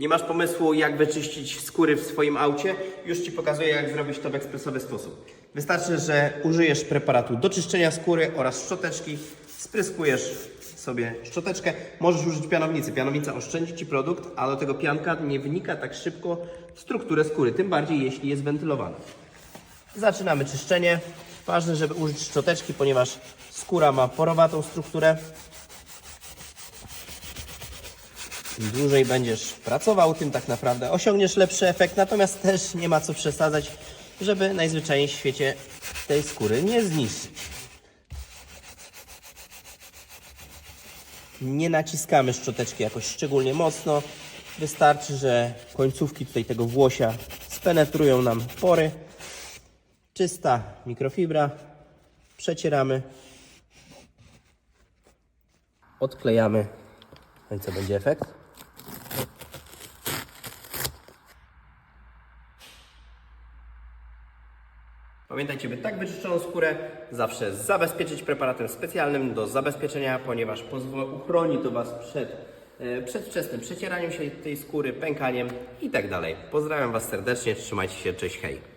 Nie masz pomysłu, jak wyczyścić skóry w swoim aucie? Już Ci pokazuję, jak zrobić to w ekspresowy sposób. Wystarczy, że użyjesz preparatu do czyszczenia skóry oraz szczoteczki, spryskujesz sobie szczoteczkę. Możesz użyć pianownicy. Pianownica oszczędzi Ci produkt, a do tego pianka nie wnika tak szybko w strukturę skóry, tym bardziej jeśli jest wentylowana. Zaczynamy czyszczenie. Ważne, żeby użyć szczoteczki, ponieważ skóra ma porowatą strukturę. Im dłużej będziesz pracował, tym tak naprawdę osiągniesz lepszy efekt, natomiast też nie ma co przesadzać, żeby najzwyczajniej w świecie tej skóry nie zniszczyć. Nie naciskamy szczoteczki jakoś szczególnie mocno. Wystarczy, że końcówki tutaj tego włosia spenetrują nam pory. Czysta mikrofibra. Przecieramy. Odklejamy. No i co będzie efekt? Pamiętajcie, by tak wyczyszczoną skórę zawsze zabezpieczyć preparatem specjalnym do zabezpieczenia, ponieważ uchroni to Was przed e, przedwczesnym przecieraniem się tej skóry, pękaniem i tak. Pozdrawiam Was serdecznie, trzymajcie się, cześć, hej.